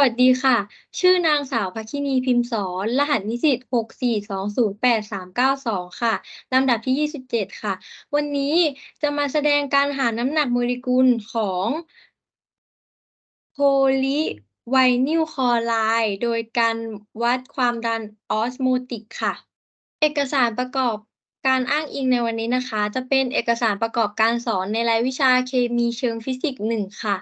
วัสดีค่ะ ชื่อนางสาวภัคินีพิมพ์สอน รหัสนิสิตหกสี่สองศูนย์แปดสามเก้าสองค่ะ ลำดับที่ยี่สิบเจ็ดค่ะ วันนี้จะมาแสดงการหาน้ำหนักโมเลกุลของโพลีไวนิลคลอไรด์โดยการวัดความดันออสโมติกค่ะ เอกสารประกอบ การอ้างอิงในวันนี้นะคะ จะเป็นเอกสารประกอบการสอนในรายวิชาเคมีเชิงฟิสิกส์หนึ่งค่ะ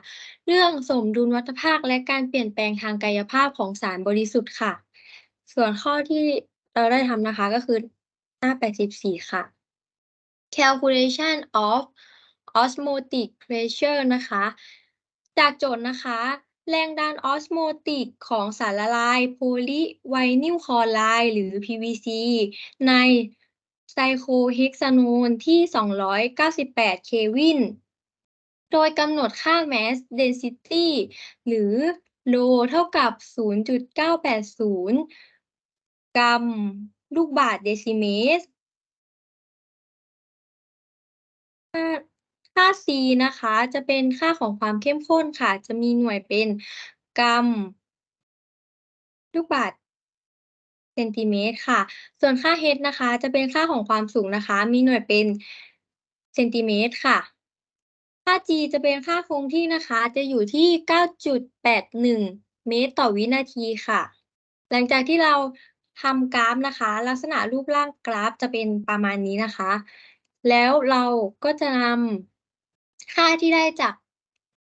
เรื่องสมดุลวัฏภาคและการเปลี่ยนแปลงทางกายภาพของสารบริสุทธิ์ค่ะ ส่วนข้อที่เราได้ทำนะคะก็คือหน้า 84 ค่ะ calculation of osmotic pressure นะคะ จากโจทย์นะคะ แรงดันออสโมติกของสารละลายโพลีไวนิลคลอไรด์หรือ PVC ใน ไซโคเฮกซาโนนที่ 298 เควิน โดยกำหนดค่า mass density หรือโลเท่ากับ 0.980 กรัม ลูกบาศก์เดซิเมตรค่าค่า C นะคะ จะเป็นค่าของความเข้มข้นค่ะ จะมีหน่วยเป็นกรัม ลูกบาศก์เซนติเมตรค่ะ ส่วนค่า h นะคะ จะเป็นค่าของความสูงนะคะ มีหน่วยเป็นเซนติเมตรค่ะ ค่า g จะเป็นค่าคงที่นะคะ จะอยู่ที่ 9.81 เมตรต่อวินาทีค่ะ หลังจากที่เราทำกราฟนะคะ ลักษณะรูปร่างกราฟจะเป็นประมาณนี้นะคะ แล้วเราก็จะนำค่าที่ได้จาก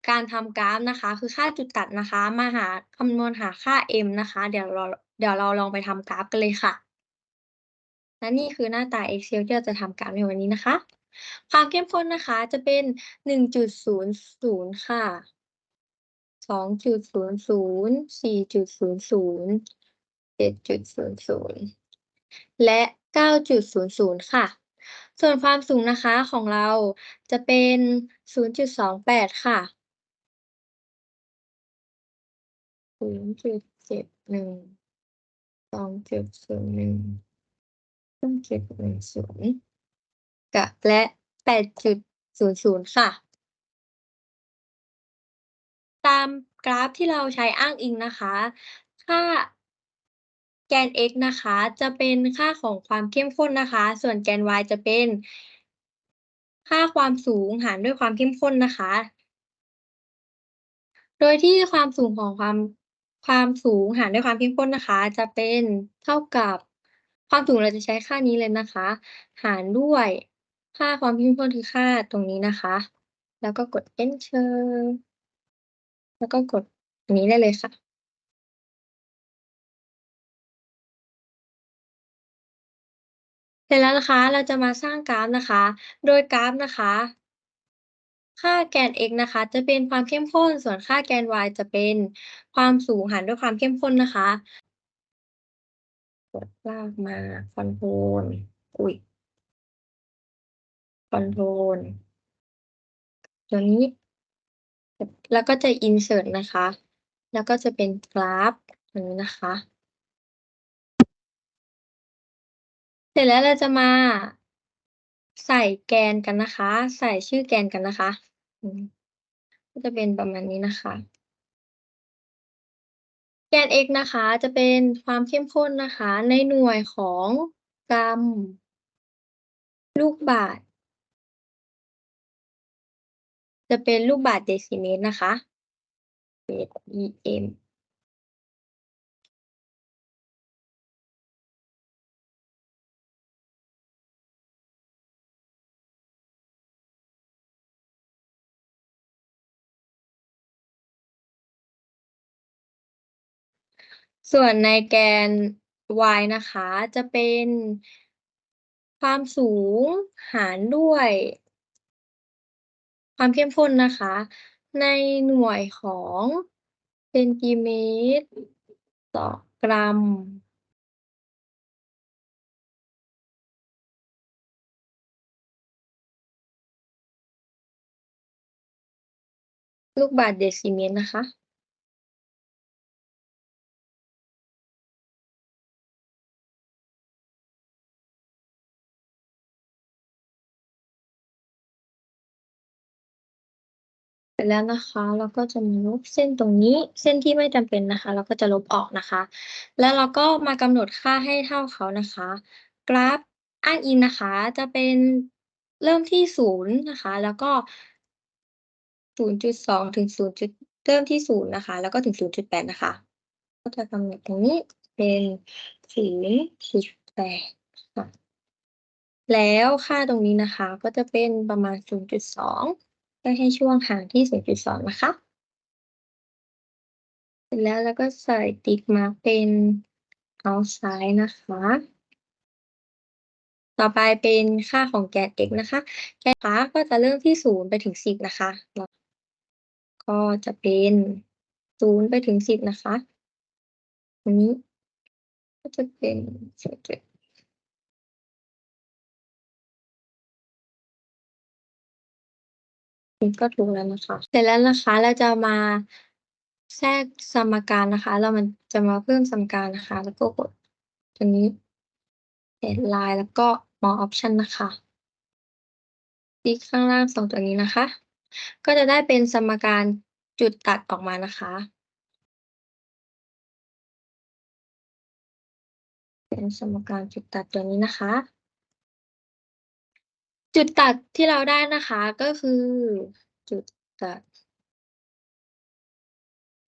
การทำกราฟนะคะ คือค่าจุดตัดนะคะ มาหาคำนวณหาค่า m นะคะ เดี๋ยวเรา เดี๋ยวเราลองไปทำกราฟกันเลยค่ะ และนี่คือหน้าตา Excel ที่เราจะทำกราฟในวันนี้นะคะ ความเข้มข้นนะคะจะเป็น 1.00 ค่ะ 2.00 4.00 7.00 และ 9.00 ค่ะ ส่วนความสูงนะคะของเราจะเป็น 0.28 ค่ะ0.71 2.01 3.10กับและ8.00ค่ะ ตามกราฟที่เราใช้อ้างอิงนะคะ ค่าแกน x นะคะ จะเป็นค่าของความเข้มข้นนะคะ ส่วนแกน y จะเป็น ค่าความสูงหารด้วยความเข้มข้นนะคะ โดยที่ความสูงของความ ความสูงหารด้วยความเข้มข้นนะคะ จะเป็นเท่ากับความสูงเราจะใช้ค่านี้เลยนะคะ หารด้วยค่าความเข้มข้นคือค่าตรงนี้นะคะ แล้วก็กด enter แล้วก็กดอันนี้ได้เลยค่ะเสร็จแล้วนะคะ เราจะมาสร้างกราฟนะคะ โดยกราฟนะคะ ค่าแกน x นะคะ จะเป็นความเข้มข้น ส่วนค่าแกน y จะเป็นความสูงหารด้วยความเข้มข้นนะคะกดลากมาคอนโทรลอุ๊ยคอนโทรลตัวนี้ แล้วก็จะ insert นะคะ แล้วก็จะเป็นกราฟอันนี้นะคะ เสร็จแล้วเราจะมาใส่แกนกันนะคะ ใส่ชื่อแกนกันนะคะ อืมก็จะเป็นประมาณนี้นะคะ แกน x นะคะจะเป็นความเข้มข้นนะคะ ในหน่วยของกรัม ลูกบาศก์จะเป็นลูกบาศก์เดซิเมตรนะคะ EM ส่วนในแกน y นะคะ จะเป็นความสูงหารด้วย ความเข้มข้นนะคะ ในหน่วยของเซนติเมตรต่อกรัม ลูกบาศก์เดซิเมตรนะคะ ร็จแล้วนะคะ เราก็จะมาลบเส้นตรงนี้ เส้นที่ไม่จำเป็นนะคะ เราก็จะลบออกนะคะ แล้วเราก็มากำหนดค่าให้เท่าเขานะคะ กราฟอ้างอิงนะคะ จะเป็นเริ่มที่ศูนย์นะคะ แล้วก็ศูนย์จุดสองถึงศูนย์จุดเริ่มที่ศูนย์นะคะ แล้วก็ถึงศูนย์จุดแปดนะคะ ก็จะกำหนดตรงนี้เป็นศูนย์จุดแปดค่ะแล้วค่าตรงนี้นะคะ ก็จะเป็นประมาณศูนย์จุดสอง ก็ให้ช่วงห่างที่ 0.2 นะคะ เสร็จแล้วเราก็ใส่ติ๊กมาเป็นเอาซ้ายนะคะ ต่อไปเป็นค่าของแกน x นะคะ แกนขาก็จะเริ่มที่ 0 ไปถึง 10 นะคะ ก็จะเป็น 0 ไปถึง 10 นะคะอันนี้ก็จะเป็น0.1 ก็ถูกแล้วนะคะ เสร็จแล้วนะคะเราจะมาแทรกสมการนะคะ เรามันจะมาเพิ่มสมการนะคะ แล้วก็กดตัวนี้ headline แล้วก็ more option นะคะติ๊กข้างล่างสองตัวนี้นะคะ ก็จะได้เป็นสมการจุดตัดออกมานะคะ เป็นสมการจุดตัดตัวนี้นะคะ จุดตัดที่เราได้นะคะก็คือ จุดตัด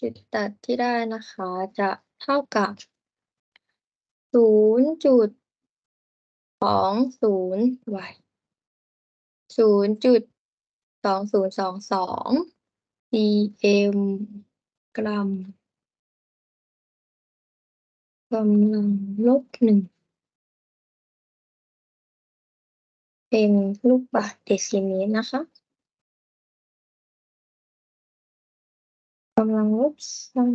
จุดตัดที่ได้นะคะ จะเท่ากับศูนย์จุดสองศูนย์ y ศูนย์จุดสองศูนย์สองสอง cm กรัมกำลังลบหนึ่ง เป็นลูกบาศก์เดซิเมตรนะคะกำลังลบสอง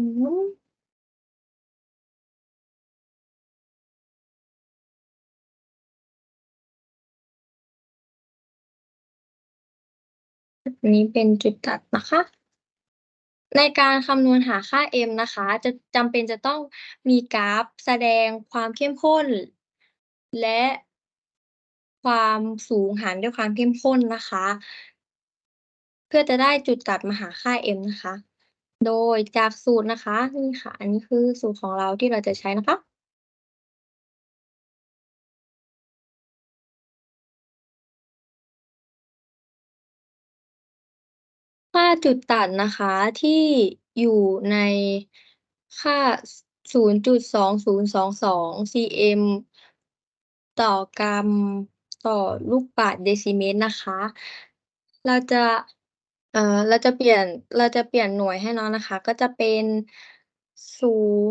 อันนี้เป็นจุดตัดนะคะ ในการคำนวณหาค่า m นะคะ จะจำเป็นจะต้องมีกราฟแสดงความเข้มข้น และ ความสูงหารด้วยความเข้มข้นนะคะ เพื่อจะได้จุดตัดมาหาค่า m นะคะ โดยจากสูตรนะคะนี่ค่ะ อันนี้คือสูตรของเราที่เราจะใช้นะคะค่าจุดตัดนะคะที่อยู่ในค่า 0.2022 cm ต่อกรัม ต่อลูกบาศก์เดซิเมตรนะคะ เราจะเอ่อเราจะเปลี่ยนเราจะเปลี่ยนหน่วยให้น้องนะคะ ก็จะเป็นศู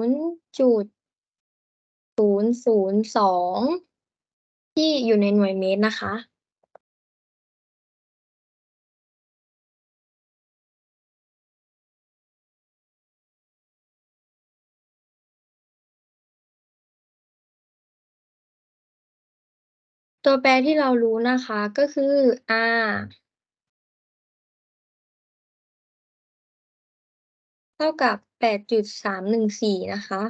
นย์จุดศูนย์ศูนย์สองที่อยู่ในหน่วยเมตรนะคะ ตัวแปรที่เรารู้นะคะก็คือ r เท่ากับ 8.314 นะคะ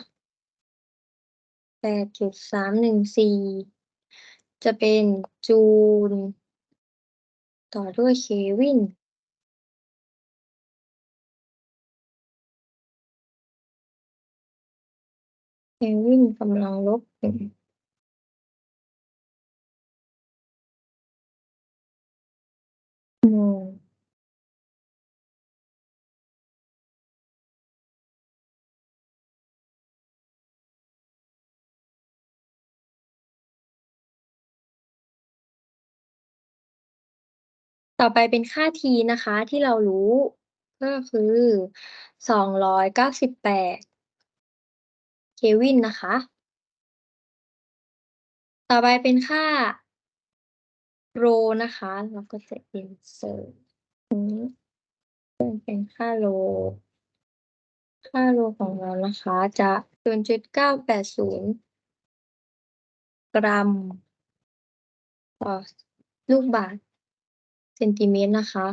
8.314 จะเป็นจูลต่อด้วยเควินเควินกำลังลบหนึ่ง โมต่อไปเป็นค่า T นะคะที่เรารู้ ก็คือ 298 เควินนะคะ ต่อไปเป็นค่า โรนะคะเราก็จะ insert ตรงนี้เป็นค่าโรค่าโรของเรานะคะ จะ 0.980 กรัม ต่อลูกบาศก์เซนติเมตรนะคะ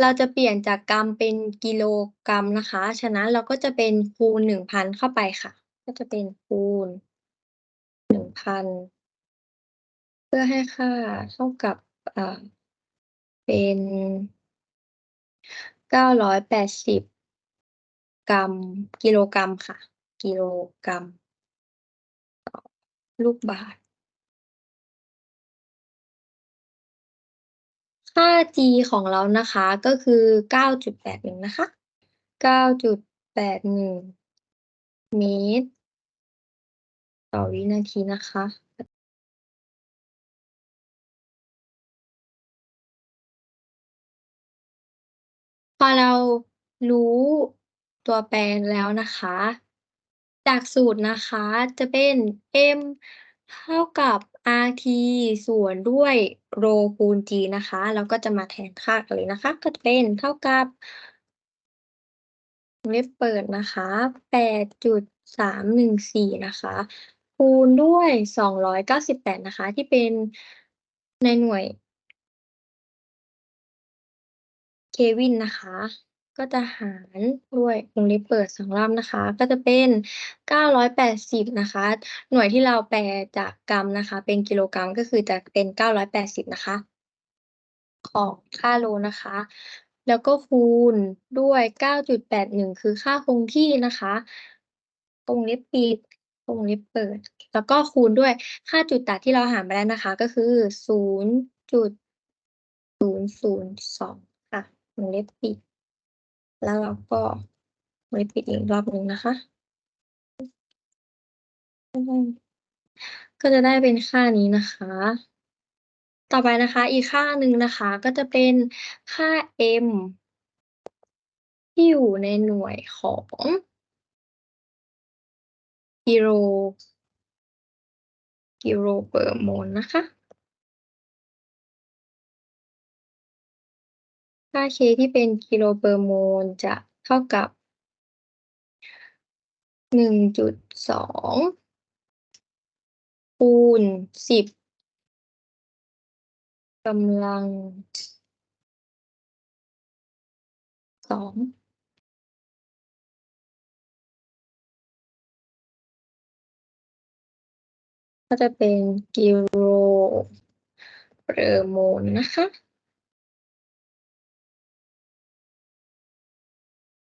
เราจะเปลี่ยนจากกรัมเป็นกิโลกรัมนะคะ ฉะนั้นเราก็จะเป็นคูณ 1,000 เข้าไปค่ะ ก็จะเป็นคูณ1,000 พันเพื่อให้ค่าเท่ากับเป็นเก้าร้อยแปดสิบกรัมกิโลกรัมค่ะ กิโลกรัมต่อลูกบาศก์ค่า g ของเรานะคะก็คือเก้าจุดแปดหนึ่งนะคะเก้าจุดแปดหนึ่งเมตร ต่อวินาทีนะคะพอเรารู้ตัวแปรแล้วนะคะ จากสูตรนะคะจะเป็น m เท่ากับ rt ส่วนด้วยโรคูณ g นะคะ เราก็จะมาแทนค่ากันเลยนะคะ ก็จะเป็นเท่ากับเล็บเปิดนะคะแปดจุดสามหนึ่งสี่นะคะ คูณด้วยสองร้อยเก้าสิบแปดนะคะ ที่เป็นในหน่วยเควินนะคะ ก็จะหารด้วยวงเล็บเปิดสองรอบนะคะ ก็จะเป็นเก้าร้อยแปดสิบนะคะ หน่วยที่เราแปลจากกรัมนะคะ เป็นกิโลกรัมก็คือจะเป็นเก้าร้อยแปดสิบนะคะ ของค่าโลนะคะ แล้วก็คูณด้วยเก้าจุดแปดหนึ่งคือค่าคงที่นะคะวงเล็บปิด วงเล็บเปิด แล้วก็คูณด้วยค่าจุดตัดที่เราหามาได้วนะคะ ก็คือศูนย์จุดศูนย์ศูนย์สองค่ะวงเล็บปิด แล้วเราก็วงเล็บปิดอีกรอบหนึ่งนะคะ ก็จะได้เป็นค่านี้นะคะ ต่อไปนะคะ อีกค่าหนึ่งนะคะ ก็จะเป็นค่า m ที่อยู่ในหน่วยของ กิโลกิโลเปอร์โมลนะคะ ค่าเคที่เป็นกิโลเปอร์โมลจะเท่ากับหนึ่งจุดสองคูณสิบกำลังสอง ก็จะเป็นกิโลเปอร์โมลนะคะ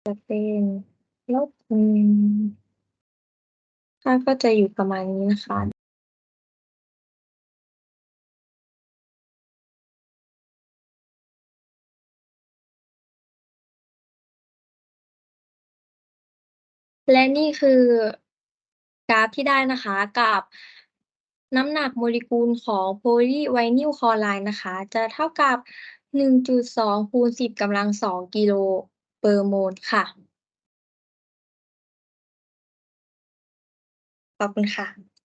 จะเป็นลบหนึ่งค่าก็จะอยู่ประมาณนี้นะคะและนี่คือกราฟที่ได้นะคะกับ น้ำหนักโมเลกุลของโพลีไวนิลคลอไรด์นะคะ จะเท่ากับ 1.2 คูณ 10กำลัง 2 กิโลเปอร์โมลค่ะ ขอบคุณค่ะ